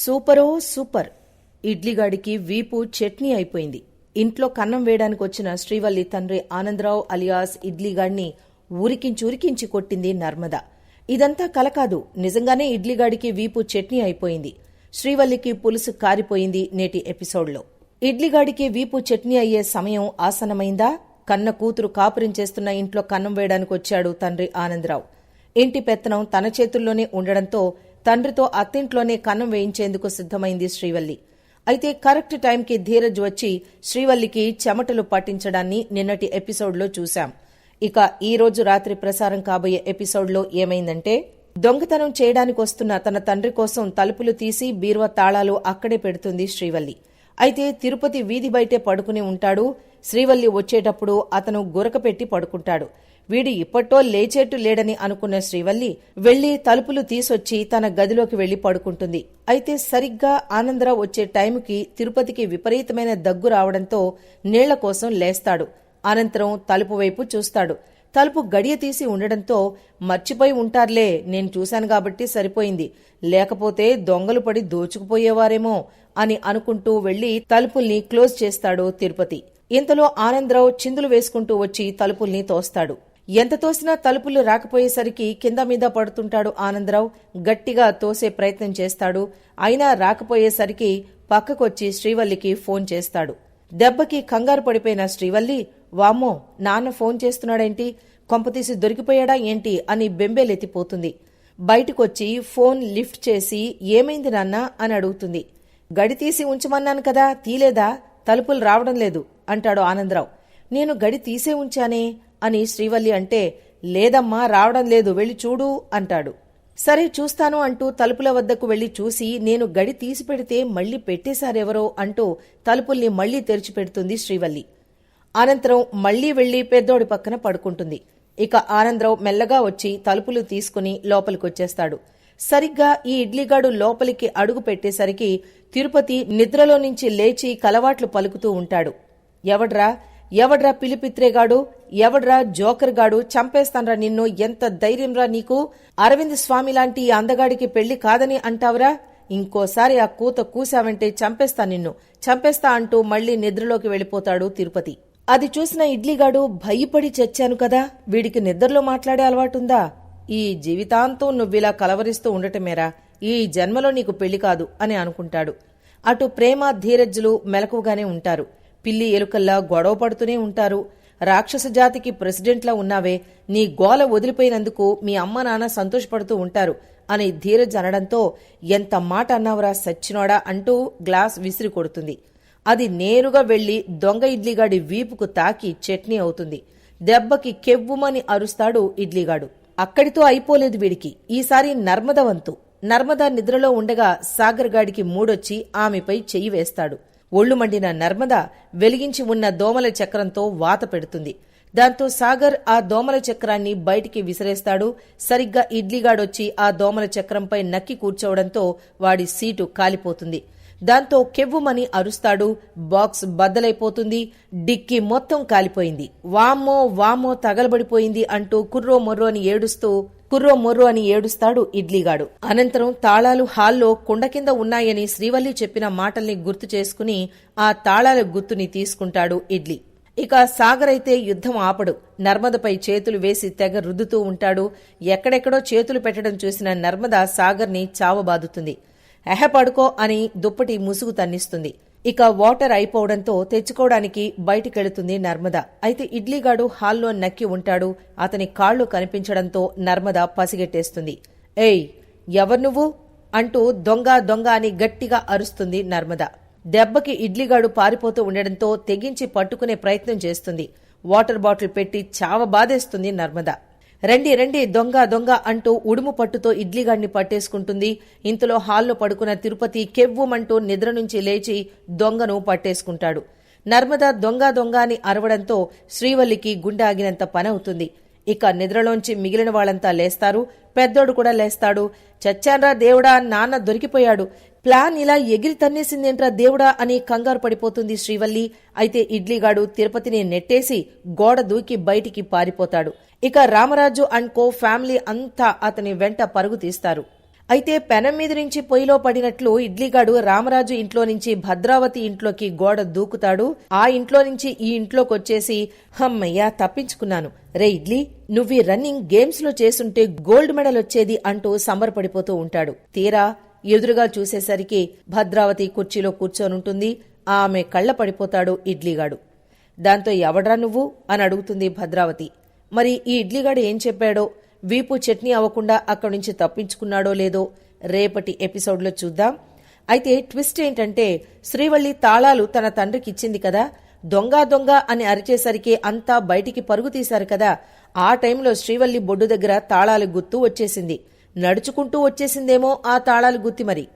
సూపరో super. ఇడ్లీగాడికి వీపు చట్నీ అయిపోయింది. ఇంట్లో కన్నం వేయడానికి వచ్చిన శ్రీవల్లి తండ్రి ఆనందరావు అలియాస్ ఇడ్లీగాడిని ఉరికించి ఉరికించి కొట్టింది నర్మద. ఇదంతా కల కాదు నిజంగానే ఇడ్లీగాడికి వీపు చట్నీ అయిపోయింది. శ్రీవల్లికి పులుసు కారిపోయింది నేటి ఎపిసోడ్లో. ఇడ్లీగాడికి వీపు చట్నీ అయ్యే సమయం ఆసనమైందా కన్న కూతురు కాపురించేస్తున్న ఇంట్లో కన్నం వేయడానికి వచ్చాడు తండ్రి ఆనందరావు. ఇంటి పెత్తనం తన చేతుల్లోనే ఉండడంతో తండ్రితో అత్తింట్లోనే కన్నం వేయించేందుకు సిద్ధమైంది శ్రీవల్లి. అయితే కరెక్ట్ టైంకి ధీరజ్ వచ్చి శ్రీవల్లికి చెమటలు పట్టించడాన్ని నిన్నటి ఎపిసోడ్లో చూశాం. ఇక ఈ రోజు రాత్రి ప్రసారం కాబోయే ఎపిసోడ్లో ఏమైందంటే దొంగతనం చేయడానికి వస్తున్న తన తండ్రి కోసం తలుపులు తీసి బీరువా తాళాలు అక్కడే పెడుతుంది శ్రీవల్లి. అయితే తిరుపతి వీధి బయటే పడుకుని ఉంటాడు. శ్రీవల్లి వచ్చేటప్పుడు అతను గురకపెట్టి పడుకుంటాడు. వీడు ఇప్పట్టో లేచేట్టు లేడని అనుకున్న శ్రీవల్లి వెళ్ళి తలుపులు తీసొచ్చి తన గదిలోకి వెళ్ళి పడుకుంటుంది. అయితే సరిగ్గా ఆనందరావు వచ్చే టైంకి తిరుపతికి విపరీతమైన దగ్గు రావడంతో నీళ్ళ కోసం లేస్తాడు. అనంతరం తలుపు వైపు చూస్తాడు. తలుపు గడియ తీసి ఉండడంతో మర్చిపోయి ఉంటారులే నేను చూశాను కాబట్టి సరిపోయింది. లేకపోతే దొంగలు పడి దోచుకుపోయేవారేమో అని అనుకుంటూ వెళ్ళి తలుపుల్ని క్లోజ్ చేస్తాడు తిరుపతి. ఇంతలో ఆనందరావు చిందులు వేసుకుంటూ వచ్చి తలుపుల్ని తోస్తాడు. ఎంత తోసినా తలుపులు రాకపోయేసరికి కింద మీద పడుతుంటాడు ఆనందరావు. గట్టిగా తోసే ప్రయత్నం చేస్తాడు. అయినా రాకపోయేసరికి పక్కకొచ్చి శ్రీవల్లికి ఫోన్ చేస్తాడు. దెబ్బకి కంగారు పడిపోయిన శ్రీవల్లి వామ్మో నాన్న ఫోన్ చేస్తున్నాడేంటి? కొంపతీసి దొరికిపోయాడా ఏంటి? అని బెంబేలెత్తిపోతుంది. బయటకొచ్చి ఫోన్ లిఫ్ట్ చేసి ఏమైంది నాన్న? అని అడుగుతుంది. గడి తీసి ఉంచమన్నాను కదా తీలేదా? తలుపులు రావడం లేదు అంటాడు ఆనందరావు. నేను గడి తీసే ఉంచానే? అని శ్రీవల్లి అంటే లేదమ్మా రావడం లేదు వెళ్ళి చూడు అంటాడు. సరే చూస్తాను అంటూ తలుపుల వద్దకు వెళ్ళి చూసి నేను గడి తీసి పెడితే మళ్ళీ పెట్టేశారెవరో అంటూ తలుపుల్ని మళ్ళీ తెరిచిపెడుతుంది శ్రీవల్లి. అనంతరం మళ్ళీ వెళ్ళి పెద్దోడి పక్కన పడుకుంటుంది. ఇక ఆనందరావు మెల్లగా వచ్చి తలుపులు తీసుకుని లోపలికొచ్చేస్తాడు. సరిగ్గా ఈ ఇడ్లీగాడు లోపలికి అడుగు పెట్టేసరికి తిరుపతి నిద్రలో నుంచి లేచి కలవాట్లు పలుకుతూ ఉంటాడు. ఎవడ్రా? ఎవడ్రా పిలిపిత్రేగాడు? ఎవడ్రా జోకర్ గాడు చంపేస్తాన్రా నిన్ను. ఎంత ధైర్యంరా నీకు? అరవింద్ స్వామి లాంటి ఈ అందగాడికి పెళ్ళి కాదని అంటావురా? ఇంకోసారి ఆ కూత కూసావంటే చంపేస్తా నిన్ను. చంపేస్తా అంటూ మళ్ళీ నిద్రలోకి వెళ్ళిపోతాడు తిరుపతి. అది చూసిన ఇడ్లీగాడు భయపడి చచ్చాను కదా. వీడికి నిద్రలో మాట్లాడే అలవాటుందా? ఈ జీవితాంతం నువ్విలా కలవరిస్తూ ఉండటమేరా. ఈ జన్మలో నీకు పెళ్ళి కాదు అని అనుకుంటాడు. అటు ప్రేమ ధీరజ్జులు మెలకువగానే ఉంటారు. పిల్లి ఎలుకల్లా గొడవ పడుతూనే ఉంటారు. రాక్షస జాతికి ప్రెసిడెంట్లా ఉన్నావే. నీ గోల వదిలిపోయినందుకు మీ అమ్మ నాన్న సంతోషపడుతూ ఉంటారు అని ధీరజ్ అనడంతో ఎంత మాట అన్నావురా సచ్చినోడా అంటూ గ్లాస్ విసిరి కొడుతుంది. అది నేరుగా వెళ్ళి దొంగ ఇడ్లీగాడి వీపుకు తాకి చట్నీ అవుతుంది. దెబ్బకి కెవ్వుమని అరుస్తాడు ఇడ్లీగాడు. అక్కడితో అయిపోలేదు వీడికి. ఈసారి నర్మద వంతు. నర్మదా నిద్రలో ఉండగా సాగర్ గాడికి మూడొచ్చి ఆమెపై చెయ్యి వేస్తాడు. ఒళ్ళు మండిన నర్మద వెలిగించి ఉన్న దోమల చక్రంతో వాత పెడుతుంది. దాంతో సాగర్ ఆ దోమల చక్రాన్ని బయటికి విసిరేస్తాడు. సరిగ్గా ఇడ్లీగాడొచ్చి ఆ దోమల చక్రంపై నక్కి కూర్చోవడంతో వాడి సీటు కాలిపోతుంది. దాంతో కెవ్వుమని అరుస్తాడు. బాక్స్ బద్దలైపోతుంది. డిక్కీ మొత్తం కాలిపోయింది. వామ్మో వామ్మో తగలబడిపోయింది అంటూ కుర్రో మొర్రో అని ఏడుస్తూ కుర్రో మొర్రో అని ఏడుస్తాడు ఇడ్లీగాడు. అనంతరం తాళాలు హాల్లో కుండ కింద ఉన్నాయని శ్రీవల్లి చెప్పిన మాటల్ని గుర్తు చేసుకుని ఆ తాళాల గుర్తుని తీసుకుంటాడు ఇడ్లీ. ఇక సాగర్ అయితే యుద్ధం ఆపడు. నర్మదపై చేతులు వేసి తెగ రుద్దుతూ ఉంటాడు. ఎక్కడెక్కడో చేతులు పెట్టడం చూసిన నర్మద సాగర్ని చావబాదుతుంది. ఎహ పడుకో అని దుప్పటి ముసుగు తన్నిస్తుంది. ఇక వాటర్ అయిపోవడంతో తెచ్చుకోవడానికి బయటికెళుతుంది నర్మద. అయితే ఇడ్లీగాడు హాల్లో నక్కి ఉంటాడు. అతని కాళ్ళు కనిపించడంతో నర్మద పసిగెట్టేస్తుంది. ఏయ్ ఎవరు నువ్వు? అంటూ దొంగ దొంగ అని గట్టిగా అరుస్తుంది నర్మద. దెబ్బకి ఇడ్లీగాడు పారిపోతూ ఉండడంతో తెగించి పట్టుకునే ప్రయత్నం చేస్తుంది. వాటర్ బాటిల్ పెట్టి చావ బాధేస్తుంది నర్మద. రండి రండి దొంగ దొంగ అంటూ ఉడుము పట్టుతో ఇడ్లీగాడిని పట్టేసుకుంటుంది. ఇంతలో హాల్లో పడుకున్న తిరుపతి కెవ్వుమంటూ నిద్ర నుంచి లేచి దొంగను పట్టేసుకుంటాడు. నర్మద దొంగ దొంగ అని అరవడంతో శ్రీవల్లికి గుండె ఆగినంత పనవుతుంది. ఇక నిద్రలోంచి మిగిలిన వాళ్ళంతా లేస్తారు. పెద్దోడు కూడా లేస్తాడు. చచ్చాన్రా దేవుడా నాన్న దొరికిపోయాడు. ప్లాన్ ఇలా ఎగిరి తన్నేసిందేంట్రా దేవుడా అని కంగారు పడిపోతుంది శ్రీవల్లి. అయితే ఇడ్లీగాడు తిరుపతిని నెట్టేసి గోడ దూకి బయటికి పారిపోతాడు. ఇక రామరాజు అండ్ కో ఫ్యామిలీ అంతా అతని వెంట పరుగు తీస్తారు. అయితే పెనం మీద నుంచి పొయ్యిలో పడినట్లు ఇడ్లీగాడు రామరాజు ఇంట్లో నుంచి భద్రావతి ఇంట్లోకి గోడ దూకుతాడు. ఆ ఇంట్లో నుంచి ఈ ఇంట్లోకి వచ్చేసి హమ్మయ్యా తప్పించుకున్నాను. రే ఇడ్లీ నువ్వు రన్నింగ్ గేమ్స్లో చేసుంటే గోల్డ్ మెడల్ వచ్చేది అంటూ సంబరపడిపోతూ ఉంటాడు. తీరా ఎదురుగా చూసేసరికి భద్రావతి కుర్చీలో కూర్చోనుంటుంది. ఆమె కళ్ళ పడిపోతాడు ఇడ్లీగాడు. దాంతో ఎవడ్రా నువ్వు? అని అడుగుతుంది భద్రావతి. మరి ఈ ఇడ్లీగాడు ఏం చెప్పాడో? వీపు చట్నీ అవ్వకుండా అక్కడి నుంచి తప్పించుకున్నాడో లేదో రేపటి ఎపిసోడ్లో చూద్దాం. అయితే ట్విస్ట్ ఏంటంటే శ్రీవల్లి తాళాలు తన తండ్రికి ఇచ్చింది కదా. దొంగ దొంగ అని అరిచేసరికి అంతా బయటికి పరుగు తీశారు కదా. ఆ టైంలో శ్రీవల్లి బొడ్డు దగ్గర తాళాలు గుర్తు వచ్చేసింది. నడుచుకుంటూ వచ్చేసిందేమో ఆ తాళాలు గుత్తి మరి.